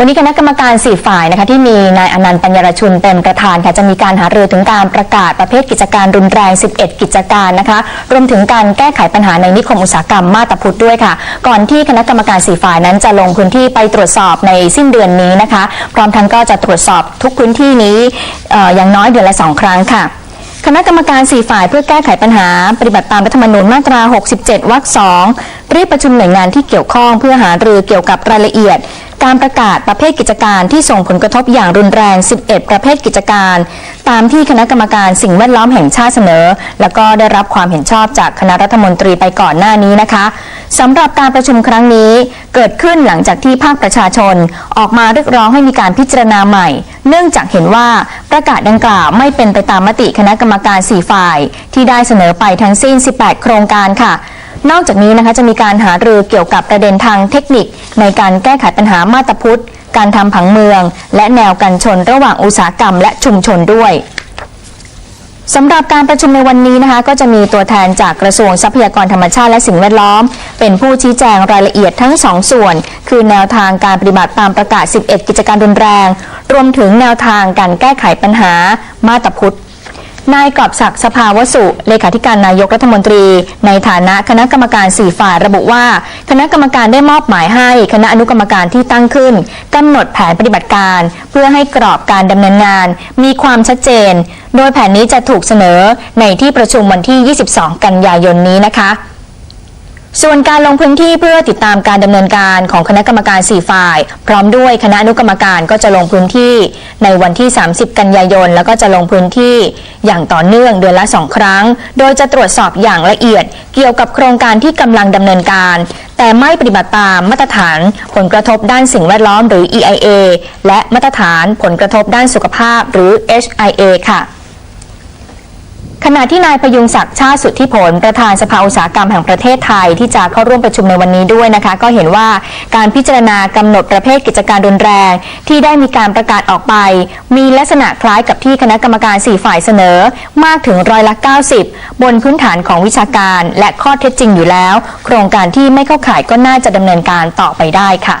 วันนี้คณะกรรมการสี่ฝ่ายนะคะที่มีนายอนันต์ปัญญรชุนเป็นประธานค่ะจะมีการหารือถึงการประกาศประเภทกิจการรุนแรง 11 กิจการนะคะรวมถึงการแก้ไขปัญหาในนิคมอุตสาหกรรมมาตาพุทธด้วยค่ะ ก่อนที่คณะกรรมการสี่ฝ่ายนั้นจะลงพื้นที่ไปตรวจสอบในสิ้นเดือนนี้นะคะ พร้อมทั้งก็จะตรวจสอบทุกพื้นที่นี้ออย่างน้อยเดือนละสองครั้งค่ะคณะกรรมการ4ฝ่ายเพื่อแก้ไขปัญหา ปฏิบัติตามรัฐธรรมนูญมาตรา 67 วรรคสอง รียกประชุมหน่วยงานที่เกี่ยวข้องเพื่อหารือเกี่ยวกับรายละเอียด การประกาศประเภทกิจการที่ส่งผลกระทบอย่างรุนแรง 11 ประเภทกิจการ ตามที่คณะกรรมการสิ่งแวดล้อมแห่งชาติเสนอ แล้วก็ได้รับความเห็นชอบจากคณะรัฐมนตรีไปก่อนหน้านี้นะคะสำหรับการประชุมครั้งนี้เกิดขึ้นหลังจากที่ภาคประชาชน ออกมาเรียกร้องให้มีการพิจารณาใหม่ เนื่องจากเห็นว่าประกาศดังกล่าวไม่เป็นไปตามมติคณะกรรมการ4ฝ่าย ที่ได้เสนอไปทั้งสิ้น 18 โครงการค่ะ นอกจากนี้นะคะจะมีการหารือเกี่ยวกับประเด็นทางเทคนิค ในการแก้ไขปัญหามาตรพุทธ การทำผังเมือง และแนวกันชนระหว่างอุตสาหกรรมและชุมชนด้วยสำหรับการประชุมในวันนี้นะคะก็จะมีตัวแทนจากกระทรวงทรัพยากรธรรมชาติและสิ่งแวดล้อม เป็นผู้ชี้แจงรายละเอียดทั้งสองส่วน คือแนวทางการปฏิบัติตามประกาศ 11 กิจการรุนแรง รวมถึงแนวทางการแก้ไขปัญหามาตรพุทธ นายกอบศักดิ์สภาวสุเลขาธิการนายกรัฐมนตรี ในฐานะคณะกรรมการสี่ฝ่ายระบุว่า คณะกรรมการได้มอบหมายให้ คณะอนุกรรมการที่ตั้งขึ้นกำหนดแผนปฏิบัติการ เพื่อให้กรอบการดำเนินงาน มีความชัดเจน โดยแผนนี้จะถูกเสนอในที่ประชุมวันที่ 22 กันยายนนี้นะคะ ส่วนการลงพื้นที่เพื่อติดตามการดำเนินการของคณะกรรมการ 4 ฝ่าย พร้อมด้วยคณะอนุกรรมการก็จะลงพื้นที่ ในวันที่ 30 กันยายน แล้วก็จะลงพื้นที่อย่างต่อเนื่องเดือนละ 2 ครั้ง โดยจะตรวจสอบอย่างละเอียด เกี่ยวกับโครงการที่กำลังดำเนินการ แต่ไม่ปฏิบัติตามมาตรฐานผลกระทบด้านสิ่งแวดล้อมหรือ EIA และมาตรฐานผลกระทบด้านสุขภาพหรือ HIA ค่ะ ณะที่นายพยุงศักดิ์ชาติสุทธิผล ประธานสภาอุตสาหกรรมแห่งประเทศไทยที่จะเข้าร่วมประชุมในวันนี้ด้วยนะคะ ก็เห็นว่าการพิจารณากำหนดประเภทกิจการรุนแรง ที่ได้มีการประกาศออกไป มีลักษณะคล้ายกับที่คณะกรรมการ 4 ฝ่ายเสนอ มากถึงร้อยละ 90 บนพื้นฐานของวิชาการและข้อเท็จจริงอยู่แล้ว โครงการที่ไม่เข้าข่ายก็น่าจะดำเนินการต่อไปได้ค่ะ